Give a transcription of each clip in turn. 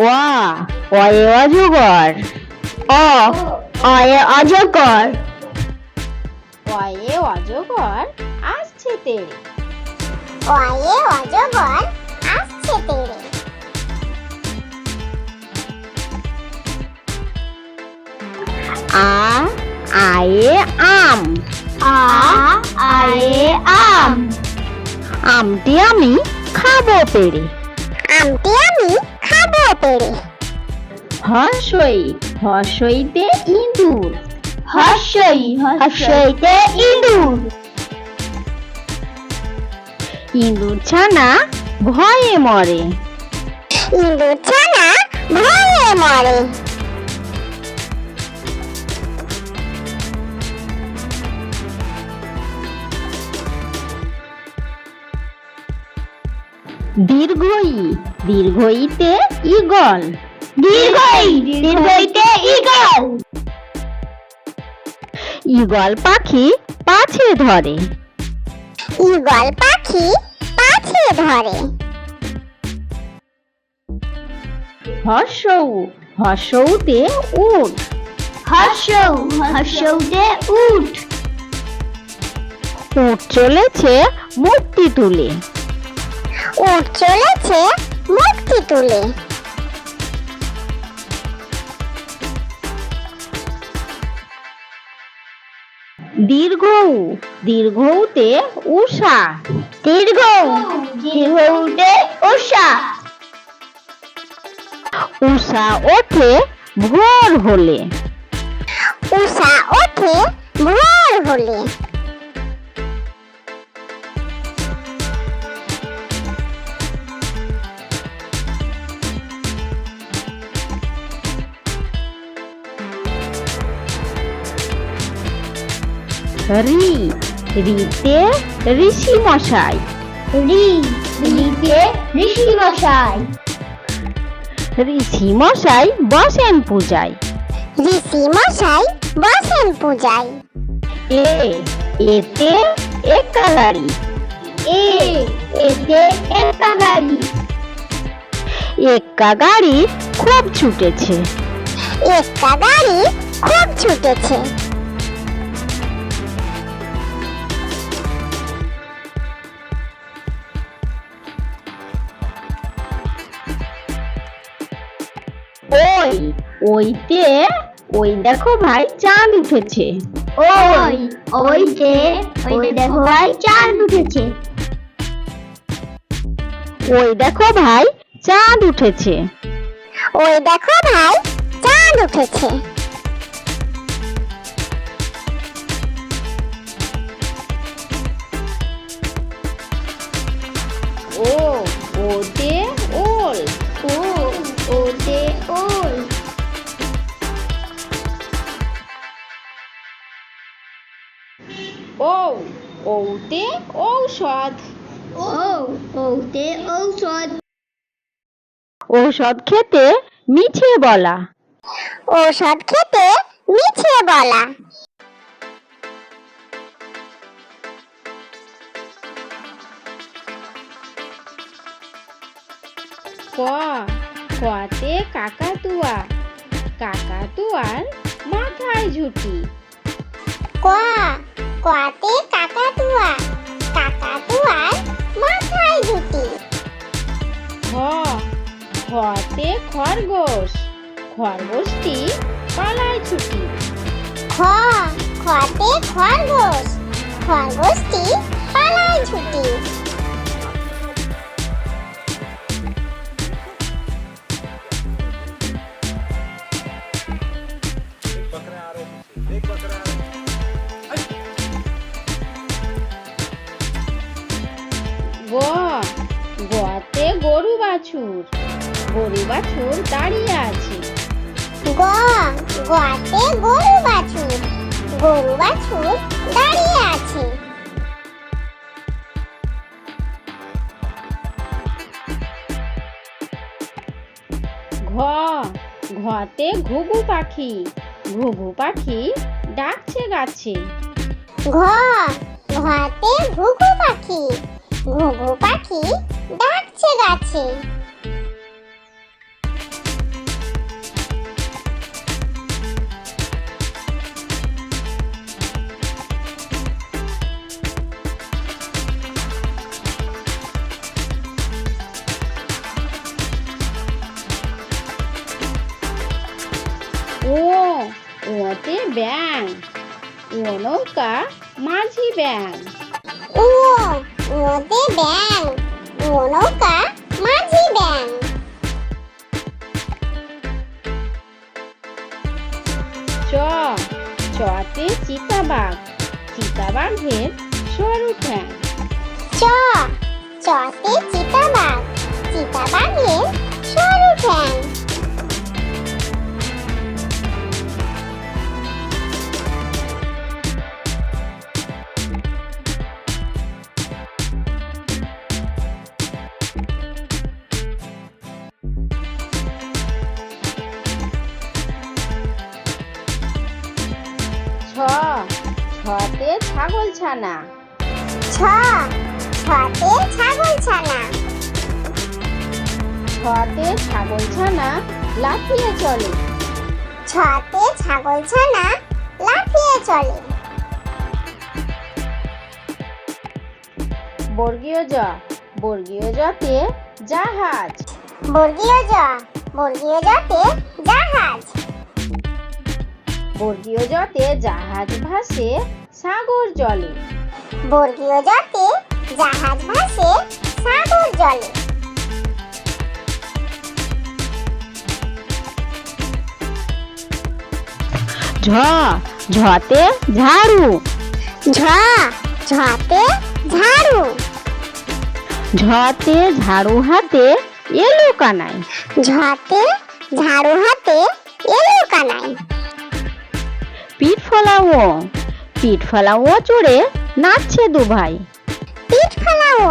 ওয়া অয়ে অজগর। অ অয়ে অজগর। অয়ে অজগর আসছে তেড়ে অয়ে অজগর আসছে তেড়ে আ আয়ে আম। আ আয়ে আম। আমটি আমি খাব পেরে। আমটি আমি খাব পেড়ে হর্ষই, হর্ষইতে ইঁদুর। হর্ষই, হর্ষইতে ইঁদুর। ইঁদুর ছানা ভয়ে মরে। ইঁদুর ছানা ভয়ে মরে। দীর্ঘই দীর্ঘইতে ইগল দীর্ঘই দীর্ঘইতে ঈগল। ইগল পাখি পাছে ধরে। ঈগল পাখি পাছে ধরে। হর্ষৌ হর্ষৌতে উঠ হর্ষৌ হর্ষৌতে উঠ উঠ চলেছে মূর্তি তুলে। উঠ চলেছে মুক্তি তুলে। দীর্ঘ দীর্ঘতে উষা দীর্ঘ দীর্ঘতে উষা উষা ওঠে ভোর হলে। উষা ওঠে ভোর হলে। রি রিতে ঋষি মশাই। রি রিতে ঋষি মশাই। ঋষি মশাই বসেন পূজায়। ঋষি মশাই বসেন পূজায়। এ এতে একাগারি এ এতে একটা গাড়ি একা গাড়ি খুব ছুটেছে। একটা গাড়ি খুব ছুটেছে। ওই ওইতে ওই দেখো ভাই চাঁদ উঠেছে। ওই ওই তে ওই দেখো ভাই চাঁদ উঠেছে। ওই দেখো ভাই চাঁদ উঠেছে। ওই দেখো ভাই চাঁদ উঠেছে। ওতে ঔষধ। ওতে ঔষধ। ঔষধ খেতে মিছে বলা। ঔষধ খেতে মিছে বলা। ক কতে কাকাতুয়া। কাকাতুয়ার মাথায় ঝুটি। ক কতে কাকাতুয়া কাকাতুয়ার মাথায় জুটি খ খতে খরগোশ খরগোশটি পালায় ছুটি। খ খতে খরগোশ খরগোশটি পালায় ছুটি। বাছুর গরু বাছুর দাঁড়িয়ে আছে। গ গতে গরু বাছুর। গরু বাছুর দাঁড়িয়ে আছে। ঘ ঘতে ঘুঘু পাখি। ঘুঘু পাখি ডাকছে গাছে। ঘ ঘতে ঘুঘু পাখি। ঘুঘু পাখি ডাকছে গাছে। নৌকা মাঝি ব্যাং। ও ওতে ব্যাং। ও নৌকা মাঝি ব্যাং। চ চতে চিতাবাঘ। চিতাবাঘের সরু ঠ্যাং। চ চতে চিতাবাঘ। চিতাবাঘের সরু ঠ্যাং। ছানা। ছ ছতে ছাগল ছানা। ছতে ছাগল ছানা লাফিয়ে চলে। ছতে ছাগল ছানা লাফিয়ে চলে। বর্গীয় জ বর্গীয় জতে জাহাজ। বর্গীয় জ বর্গীয় জতে জাহাজ। বর্গীয় জতে জাহাজ ভাসে সাগর জলে। বর্গীয় জতে জাহাজ ভাসে সাগর জলে। ঝ ঝতে ঝাড়ু। ঝ ঝতে ঝাড়ু। ঝতে ঝাড়ু হাতে এলো কানাই। ঝতে ঝাড়ু হাতে এলো কানাই। পিঠ ফলাও। পিঠ ফলাও চড়ে নাচছে দু ভাই পিঠ ফেলাও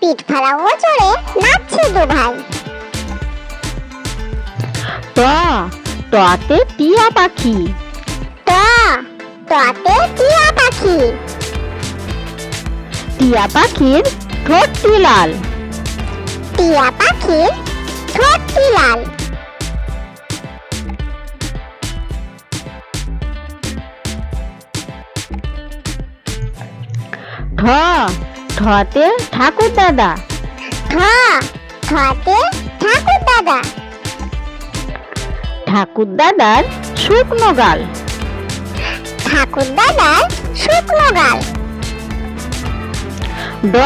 পিঠ ফেলাও চড়ে নাচছে দু ভাই ট টতে টিয়া পাখি। ট টতে টিয়া পাখি। টিয়া পাখির ঠোঁটটি লাল। টিয়া পাখির ঠোঁটটি লাল। ঠ ঠতে ঠাকুর দাদা। ঠ ঠতে ঠাকুর দাদা। ঠাকুর দাদার শুকনো গাল। ঠাকুর দাদার শুকনো গাল। ড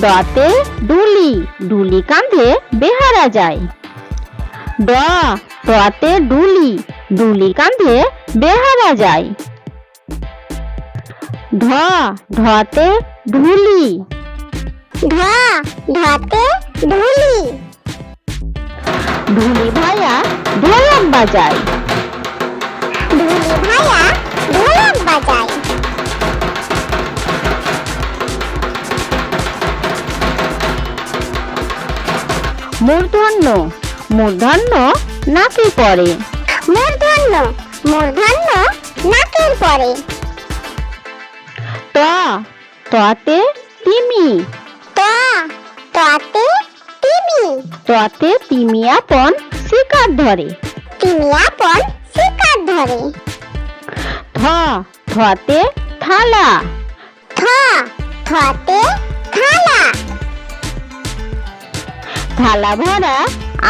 ডতে ডুলি। ডুলি কাঁধে বেহারা যায়। ড ডতে ডুলি। ডুলি কাঁধে বেহারা যায়। ঢ ঢতে ধুলি। ঢ ঢতে ঢুলি ধুলি ভাইয়া ঢোলক বাজায়। ঢুলি ভাইয়া ঢোলক বাজায়। মূর্ধন্য মূর্ধন্য নাকে পড়ে। মূর্ধন্য মূর্ধন্য নাকের পরে ট টতে তিমি। ত ততে তিমি। টতে তিমি আপন শিকার ধরে। তিনি আপন শিকার ধরে। থ থতে থালা। থ থতে থালা। থালা ভরা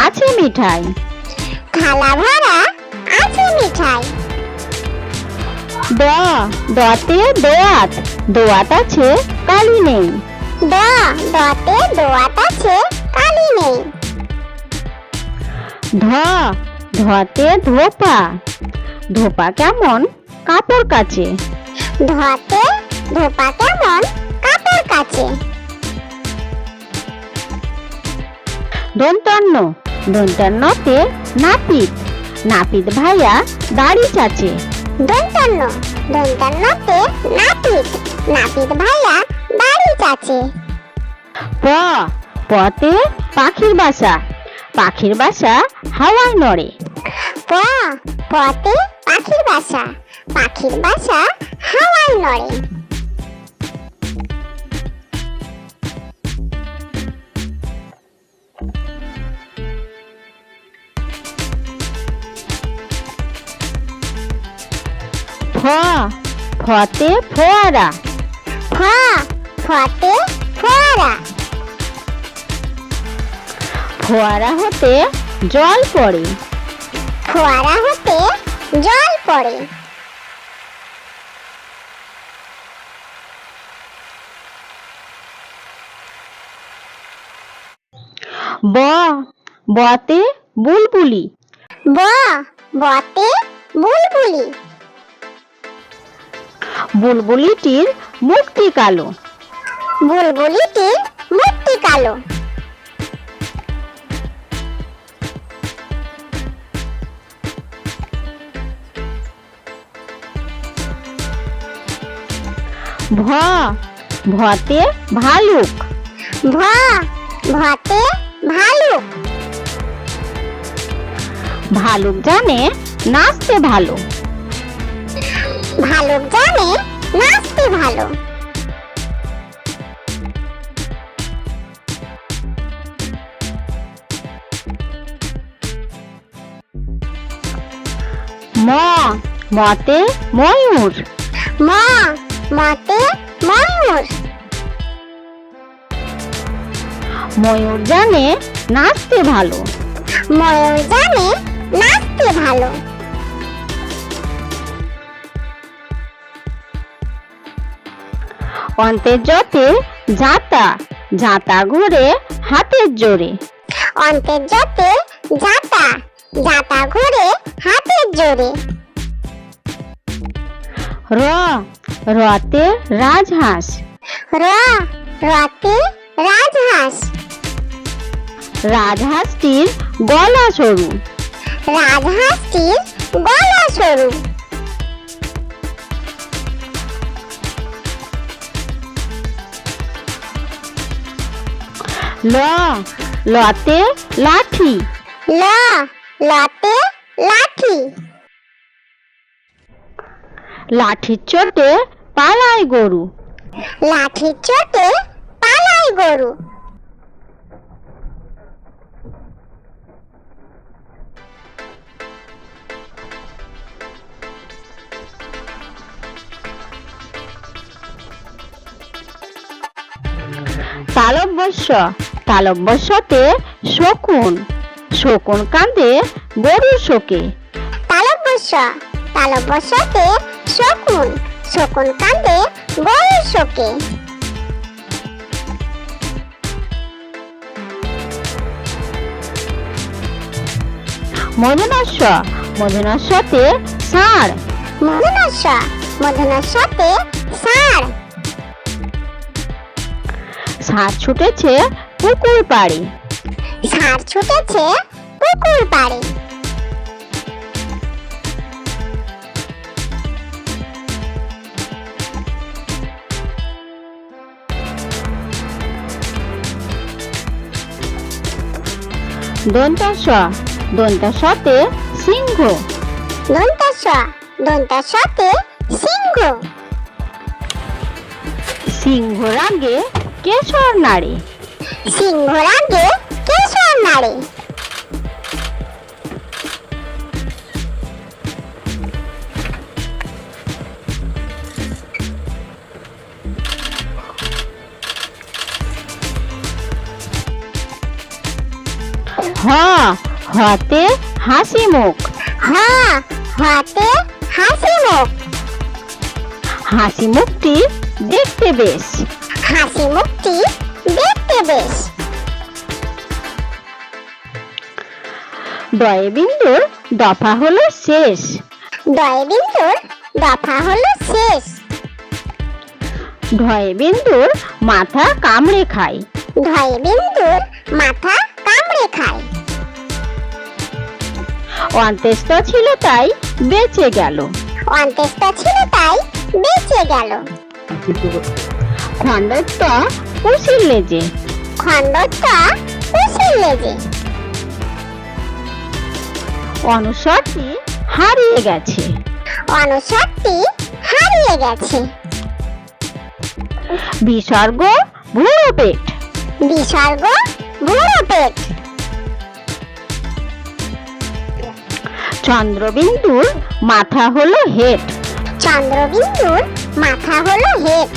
আছে মিঠাই। থালা ভরা আছে মিঠাই। দ দতে দোয়াত দোয়াত আছে কালি নেই। দ দতে দোয়াত আছে কালি নেই। ধ ধতে ধোপা ধোপা কেমন? কাপড় কাচে। ধতে ধোপা কেমন? কাপড় কাছে দন্তন্য দন্তন্যতে নাপিত নাপিত ভাইয়া দাড়ি চাচে। দন্তান্ন। দন্তান্নতে নাপিত। নাপিত ভাইয়া বাড়ি চাচে প পতে পাখির বাসা। পাখির বাসা হাওয়ায় নড়ে। প পতে পাখির বাসা। পাখির বাসা হাওয়ায় নড়ে। ফতে ফোয়ারা। ফ ফতে ফোয়ারা। ফোয়ারা হতে জল পড়ে। ফোয়ারা হতে জল পড়ে। ব বতে বুলবুলি। ব বতে বুলবুলি। বুলবুলিটির মুখটি কালো। বুলবুলিটির মুখটি কালো। ভ ভতে ভালুক। ভ ভতে ভালুক। ভালুক জানে নাচতে ভালো। ভালুক জানে নাচতে ভালো। ম মতে ময়ূর। ম মতে ময়ূর। ময়ূর জানে নাচতে ভালো। ময়ূর জানে নাচতে ভালো। অন্তের যতে জাতা ঘুরে হাতের জোরে। অন্তের যতে জাতা ঘুরে হাতের জোরে। র রতে রাজহাঁস। র রতে রাজহাঁস। রাজহাঁসটির গলা সরু। রাজহাঁসটির গলা সরু। ল লতে লাঠি। ল লতে লাঠি। লাঠির চোটে পালায় গরু। লাঠির চোটে পালায় গরু। তালব্যস্য তালব্যস্যতে শকুন। শকুন কাঁদে গরুর শোকে। তালব্যস্য তালব্যস্যতে শকুন। শকুন কাঁদে গরুর শোকে। মধুনস্য মধুনস্যতে ষাঁড় মধুনস্য মধুনস্যতে ষাঁড় ষাঁড় ছুটেছে পুকুর পাড়ে। ষাঁড় ছুটেছে পুকুর পাড়ে। দন্তস্য দন্তস্যতে সিংহ। দন্তস্য দন্তস্যতে সিংহ। সিংহ রাগে কেশর নাড়ে। সিংহ রাগে কেশর নাড়ে হ হতে হাসি মুখ। হা হাতে হাসি মুখ। হাসি মুখটি দেখতে বেশ। হাসি মুখটি দেখতে বেশ দয়ে বিন্দুর দফা হলো শেষ। দয় বিন্দুর দফা হলো শেষ। ঢয়ে বিন্দুর মাথা কামড়ে খায়। ধয় বিন্দুর মাথা কামড়ে খায়। অন্ত্যেষ্ট ছিল তাই বেঁচে গেল। অন্ত্যেষ্ট ছিল তাই বেঁচে গেল। খণ্ডত্ব উশির লেজে। খণ্ডটা উশির লেজে অনুস্বরটি হারিয়ে গেছে। অনুসারটি হারিয়ে গেছে। বিসর্গ ভুরো পেট। বিসর্গ বুড়ো পেট। চন্দ্রবিন্দুর মাথা হলো হেড চন্দ্রবিন্দুর মাথা হলো হেড